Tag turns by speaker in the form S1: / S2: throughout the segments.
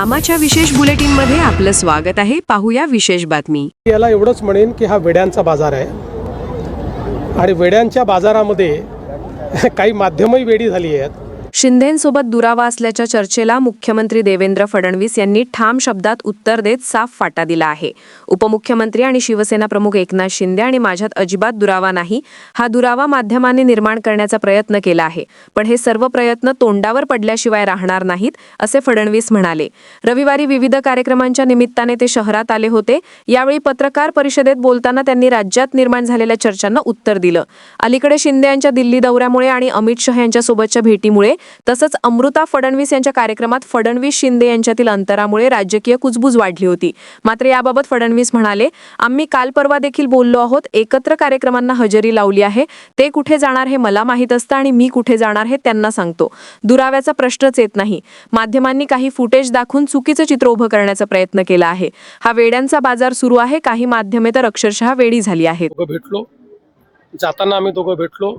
S1: आमाच्या विशेष बुलेटिनमध्ये आपलं स्वागत आहे. पाहूया विशेष बातमी.
S2: याला एवढंच म्हणेन की हा वेड्यांचा बाजार आहे. आणि वेड्यांच्या बाजारामध्ये काही माध्यमही वेडी झाली आहेत.
S1: शिंदेंसोबत दुरावा असल्याच्या चर्चेला मुख्यमंत्री देवेंद्र फडणवीस यांनी ठाम शब्दात उत्तर देत साफ फाटा दिला आहे. उपमुख्यमंत्री आणि शिवसेना प्रमुख एकनाथ शिंदे आणि माझ्यात अजिबात दुरावा नाही हा दुरावा माध्यमांनी निर्माण करण्याचा प्रयत्न केला आहे. पण हे सर्व प्रयत्न तोंडावर पडल्याशिवाय राहणार नाहीत असे फडणवीस म्हणाले. रविवारी विविध कार्यक्रमांच्या निमित्ताने ते शहरात आले होते. यावेळी पत्रकार परिषदेत बोलताना त्यांनी राज्यात निर्माण झालेल्या चर्चांना उत्तर दिलं. अलीकडे शिंदे यांच्या दिल्ली दौऱ्यामुळे आणि अमित शहा यांच्यासोबतच्या भेटीमुळे तसंच अमृता फडणवीस यांच्या कार्यक्रमात फडणवीस शिंदे यांच्यातील अंतरामुळे राजकीय कुजबूज वाढली होती. मात्र याबाबत फडणवीस म्हणाले आम्ही काल परवा देखील बोललो आहोत एकत्र कार्यक्रमांना हजेरी लावली आहे. ते कुठे जाणार हे मला माहीत असतं आणि मी कुठे जाणार हे त्यांना सांगतो. दुराव्याचा प्रश्नच येत नाही. माध्यमांनी काही फुटेज दाखवून चुकीचं चित्र उभं करण्याचा प्रयत्न केला आहे. हा वेड्यांचा बाजार सुरू आहे. काही माध्यमे तर अक्षरशः वेडी झाली आहेत.
S2: भेटलो. जाताना आम्ही दोघं भेटलो.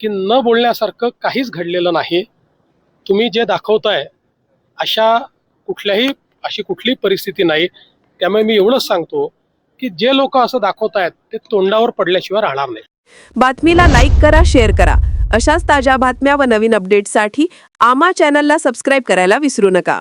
S2: की न बोलण्यासारखं काहीच घडलेलं नाही. तुम्ही जे दाखवताय अशा कुठल्याही अशी कुठली परिस्थिती नाही. त्यामुळे मी एवढंच सांगतो की जे लोक असं दाखवतायत ते तोंडावर पडल्याशिवाय राहणार नाही.
S1: बातमीला लाईक करा शेअर करा. अशाच ताज्या बातम्या व नवीन अपडेट्ससाठी आमा चॅनलला सबस्क्राईब करायला विसरू नका.